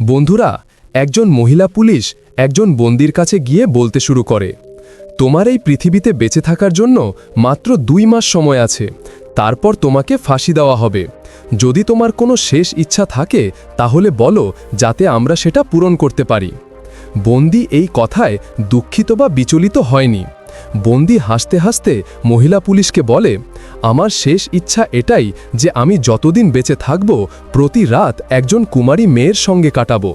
বন্ধুরা, একজন মহিলা পুলিশ একজন বন্দির কাছে গিয়ে বলতে শুরু করে, তোমার এই পৃথিবীতে বেঁচে থাকার জন্য মাত্র দুই মাস সময় আছে, তারপর তোমাকে ফাঁসি দেওয়া হবে। যদি তোমার কোনো শেষ ইচ্ছা থাকে, তাহলে বলো যাতে আমরা সেটা পূরণ করতে পারি। বন্দি এই কথায় দুঃখিত বা বিচলিত হয়নি। বন্দি হাসতে হাসতে মহিলা পুলিশকে বলে, আমার শেষ ইচ্ছা এটাই যে আমি যতদিন বেঁচে থাকব, প্রতি রাত একজন কুমারী মেয়ের সঙ্গে কাটাবো।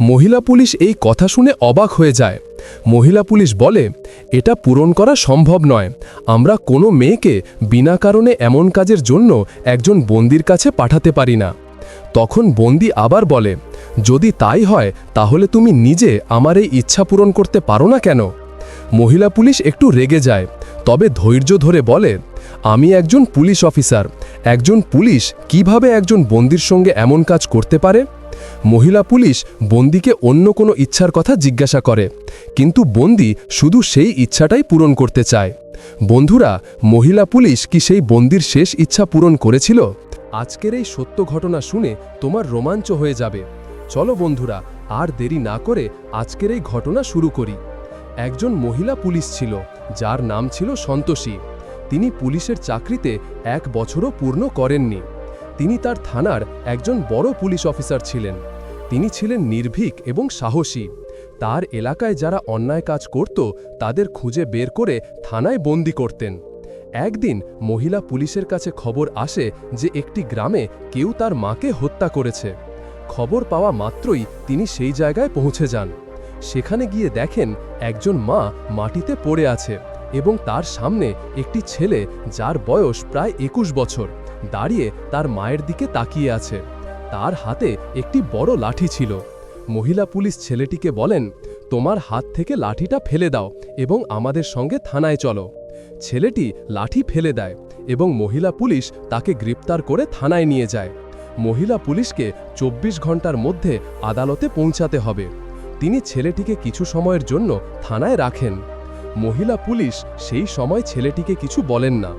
মহিলা পুলিশ এই কথা শুনে অবাক হয়ে যায়। মহিলা পুলিশ বলে, এটা পূরণ করা সম্ভব নয়। আমরা কোনো মেয়েকে বিনা কারণে এমন কাজের জন্য একজন বন্দির কাছে পাঠাতে পারি না। তখন বন্দি আবার বলে, যদি তাই হয়, তাহলে তুমি নিজে আমার এই ইচ্ছা পূরণ করতে পারো না কেন? মহিলা পুলিশ একটু রেগে যায়, তবে ধৈর্য ধরে বলে, আমি একজন পুলিশ অফিসার, একজন পুলিশ কীভাবে একজন বন্দির সঙ্গে এমন কাজ করতে পারে? মহিলা পুলিশ বন্দিকে অন্য কোনো ইচ্ছার কথা জিজ্ঞাসা করে, কিন্তু বন্দি শুধু সেই ইচ্ছাটাই পূরণ করতে চায়। বন্ধুরা, মহিলা পুলিশ কি সেই বন্দির শেষ ইচ্ছা পূরণ করেছিল? আজকের এই সত্য ঘটনা শুনে তোমার রোমাঞ্চ হয়ে যাবে। চলো বন্ধুরা, আর দেরি না করে আজকের এই ঘটনা শুরু করি। একজন মহিলা পুলিশ ছিল, যার নাম ছিল সন্তোষী। তিনি পুলিশের চাকরিতে এক বছরও পূর্ণ করেননি। তিনি তার থানার একজন বড় পুলিশ অফিসার ছিলেন। তিনি ছিলেন নির্ভীক এবং সাহসী। তার এলাকায় যারা অন্যায় কাজ করত, তাদের খুঁজে বের করে থানায় বন্দি করতেন। একদিন মহিলা পুলিশের কাছে খবর আসে যে একটি গ্রামে কেউ তার মাকে হত্যা করেছে। খবর পাওয়া মাত্রই তিনি সেই জায়গায় পৌঁছে যান। সেখানে গিয়ে দেখেন একজন মা মাটিতে পড়ে আছে এবং তার সামনে একটি ছেলে যার বয়স প্রায় একুশ বছর, দাঁড়িয়ে তার মায়ের দিকে তাকিয়ে আছে। তার হাতে একটি বড় লাঠি ছিল। মহিলা পুলিশ ছেলেটিকে বলেন, তোমার হাত থেকে লাঠিটা ফেলে দাও এবং আমাদের সঙ্গে থানায় চলো। ছেলেটি লাঠি ফেলে দেয় এবং মহিলা পুলিশ তাকে গ্রেপ্তার করে থানায় নিয়ে যায়। মহিলা পুলিশকে চব্বিশ ঘণ্টার মধ্যে আদালতে পৌঁছাতে হবে। তিনি ছেলেটিকে কিছু সময়ের জন্য থানায় রাখেন। মহিলা পুলিশ সেই সময় ছেলেটিকে কিছু বলেন না।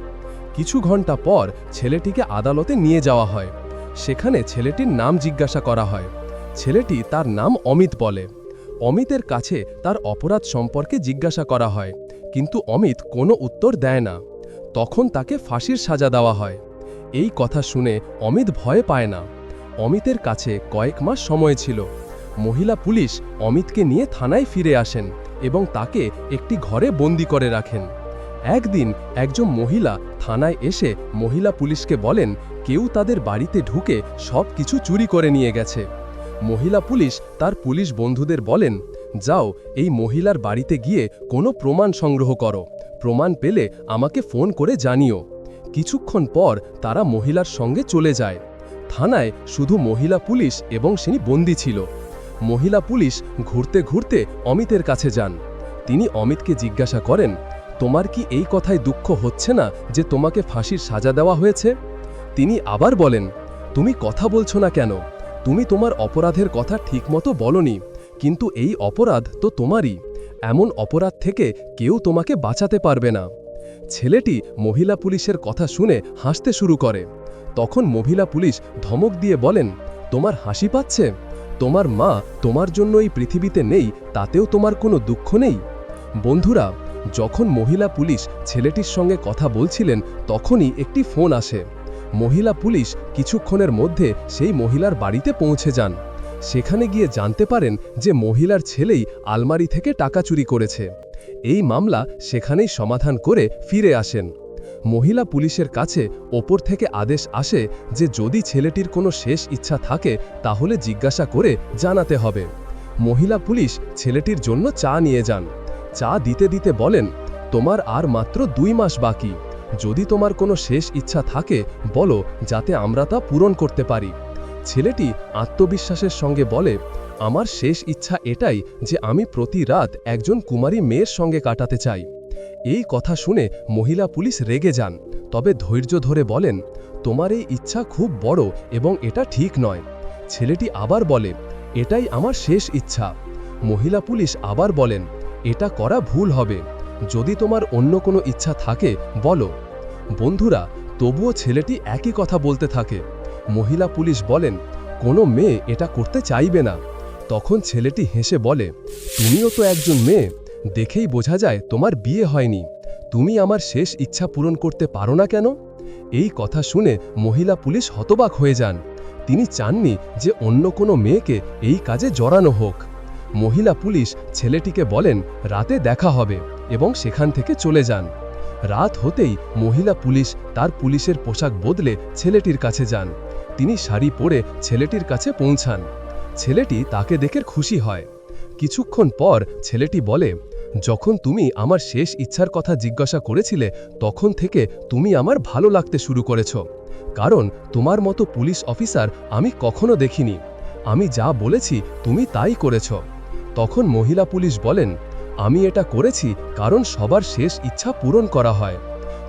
কিছু ঘণ্টা পর ছেলেটিকে আদালতে নিয়ে যাওয়া হয়। সেখানে ছেলেটির নাম জিজ্ঞাসা করা হয়। ছেলেটি তার নাম অমিত বলে। অমিতের কাছে তার অপরাধ সম্পর্কে জিজ্ঞাসা করা হয়, কিন্তু অমিত কোনো উত্তর দেয় না। তখন তাকে ফাঁসির সাজা দেওয়া হয়। এই কথা শুনে অমিত ভয় পায় না। অমিতের কাছে কয়েক মাস সময় ছিল। মহিলা পুলিশ অমিতকে নিয়ে থানায় ফিরে আসেন এবং তাকে একটি ঘরে বন্দি করে রাখেন। একদিন একজন মহিলা থানায় এসে মহিলা পুলিশকে বলেন, কেউ তাদের বাড়িতে ঢুকে সব কিছু চুরি করে নিয়ে গেছে। মহিলা পুলিশ তার পুলিশ বন্ধুদের বলেন, যাও, এই মহিলার বাড়িতে গিয়ে কোনো প্রমাণ সংগ্রহ করো। প্রমাণ পেলে আমাকে ফোন করে জানিও। কিছুক্ষণ পর তারা মহিলার সঙ্গে চলে যায়। থানায় শুধু মহিলা পুলিশ এবং তিনি বন্দি ছিল। মহিলা পুলিশ ঘুরতে ঘুরতে অমিতের কাছে যান। তিনি অমিতকে জিজ্ঞাসা করেন, তোমার কি এই কথায় দুঃখ হচ্ছে না যে তোমাকে ফাঁসির সাজা দেওয়া হয়েছে? তিনি আবার বলেন, তুমি কথা বলছো না কেন? তুমি তোমার অপরাধের কথা ঠিকমতো বলনি, কিন্তু এই অপরাধ তো তোমারই। এমন অপরাধ থেকে কেউ তোমাকে বাঁচাতে পারবে না। ছেলেটি মহিলা পুলিশের কথা শুনে হাসতে শুরু করে। তখন মহিলা পুলিশ ধমক দিয়ে বলেন, তোমার হাসি পাচ্ছে? তোমার মা তোমার জন্য এই পৃথিবীতে নেই, তাতেও তোমার কোনো দুঃখ নেই? বন্ধুরা, যখন মহিলা পুলিশ ছেলেটির সঙ্গে কথা বলছিলেন, তখনই একটি ফোন আসে। মহিলা পুলিশ কিছুক্ষণের মধ্যে সেই মহিলার বাড়িতে পৌঁছে যান। সেখানে গিয়ে জানতে পারেন যে মহিলার ছেলেই আলমারি থেকে টাকা চুরি করেছে। এই মামলা সেখানেই সমাধান করে ফিরে আসেন। মহিলা পুলিশের কাছে ওপর থেকে আদেশ আসে যে যদি ছেলেটির কোনো শেষ ইচ্ছা থাকে, তাহলে জিজ্ঞাসা করে জানাতে হবে। মহিলা পুলিশ ছেলেটির জন্য চা নিয়ে যান। চা দিতে দিতে বলেন, তোমার আর মাত্র দুই মাস বাকি। যদি তোমার কোনো শেষ ইচ্ছা থাকে, বলো, যাতে আমরা তা পূরণ করতে পারি। ছেলেটি আত্মবিশ্বাসের সঙ্গে বলে, আমার শেষ ইচ্ছা এটাই যে আমি প্রতি রাত একজন কুমারী মেয়ের সঙ্গে কাটাতে চাই। এই কথা শুনে মহিলা পুলিশ রেগে যান। তবে ধৈর্য ধরে বলেন, তোমার এই ইচ্ছা খুব বড় এবং এটা ঠিক নয়। ছেলেটি আবার বলে, এটাই আমার শেষ ইচ্ছা। মহিলা পুলিশ আবার বলেন, এটা করা ভুল হবে। যদি তোমার অন্য কোনো ইচ্ছা থাকে, বলো। বন্ধুরা, তবুও ছেলেটি একই কথা বলতে থাকে। মহিলা পুলিশ বলেন, কোনো মেয়ে এটা করতে চাইবে না। তখন ছেলেটি হেসে বলে, তুমিও তো একজন মেয়ে। দেখেই বোঝা যায় তোমার বিয়ে হয়নি। তুমি আমার শেষ ইচ্ছা পূরণ করতে পারো না কেন? এই কথা শুনে মহিলা পুলিশ হতবাক হয়ে যান। তিনি চাননি যে অন্য কোনো মেয়েকে এই কাজে জড়ানো হোক। মহিলা পুলিশ ছেলেটিকে বলেন, রাতে দেখা হবে এবং সেখান থেকে চলে যান। রাত হতেই মহিলা পুলিশ তার পুলিশের পোশাক বদলে ছেলেটির কাছে যান। তিনি শাড়ি পরে ছেলেটির কাছে পৌঁছান। ছেলেটি তাকে দেখে খুশি হয়। কিছুক্ষণ পর ছেলেটি বলে যখন তুমি আমার শেষ ইচ্ছার কথা জিজ্ঞাসা করেছিলে, তখন থেকে তুমি আমার ভালো লাগতে শুরু করেছ। কারণ তোমার মতো পুলিশ অফিসার আমি কখনো দেখিনি। আমি যা বলেছি তুমি তাই করেছ। তখন মহিলা পুলিশ বলেন, আমি এটা করেছি কারণ সবার শেষ ইচ্ছা পূরণ করা হয়।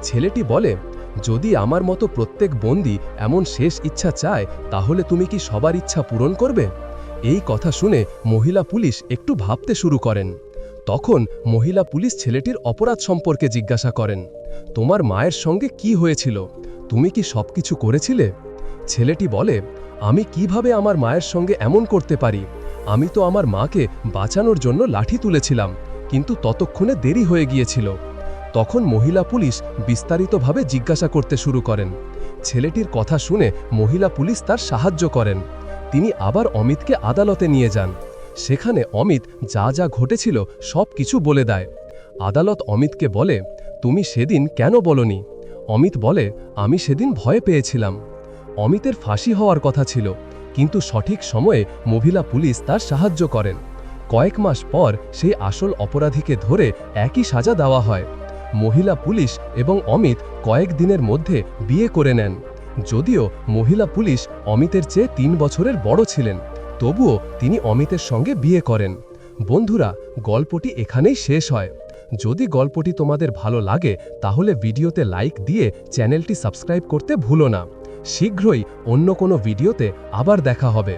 ছেলেটি বলে, যদি আমার মতো প্রত্যেক বন্দি এমন শেষ ইচ্ছা চায়, তাহলে তুমি কি সবার ইচ্ছা পূরণ করবে? এই কথা শুনে মহিলা পুলিশ একটু ভাবতে শুরু করেন। তখন মহিলা পুলিশ ছেলেটির অপরাধ সম্পর্কে জিজ্ঞাসা করেন, তোমার মায়ের সঙ্গে কি হয়েছিল? তুমি কি সবকিছু করেছিলে? ছেলেটি বলে, আমি কীভাবে আমার মায়ের সঙ্গে এমন করতে পারি? আমি তো আমার মাকে বাঁচানোর জন্য লাঠি তুলেছিলাম, কিন্তু ততক্ষণে দেরি হয়ে গিয়েছিল। তখন মহিলা পুলিশ বিস্তারিতভাবে জিজ্ঞাসা করতে শুরু করেন। ছেলেটির কথা শুনে মহিলা পুলিশ তার সাহায্য করেন। তিনি আবার অমিতকে আদালতে নিয়ে যান। সেখানে অমিত যা যা ঘটেছিল সব কিছু বলে দেয়। আদালত অমিতকে বলে, তুমি সেদিন কেন বলনি? অমিত বলে, আমি সেদিন ভয় পেয়েছিলাম। অমিতের ফাঁসি হওয়ার কথা ছিল, কিন্তু সঠিক সময়ে মহিলা পুলিশ তার সাহায্য করেন। কয়েক মাস পর সেই আসল অপরাধীকে ধরে একই সাজা দেওয়া হয়। মহিলা পুলিশ এবং অমিত কয়েক দিনের মধ্যে বিয়ে করে নেন। যদিও মহিলা পুলিশ অমিতের চেয়ে তিন বছরের বড় ছিলেন। তবুও তিনি অমিতের সঙ্গে বিয়ে করেন। বন্ধুরা, গল্পটি এখানেই শেষ হয়। যদি গল্পটি তোমাদের ভালো লাগে, তাহলে ভিডিওতে লাইক দিয়ে চ্যানেলটি সাবস্ক্রাইব করতে ভুলো না। শীঘ্রই অন্য কোনো ভিডিওতে আবার দেখা হবে।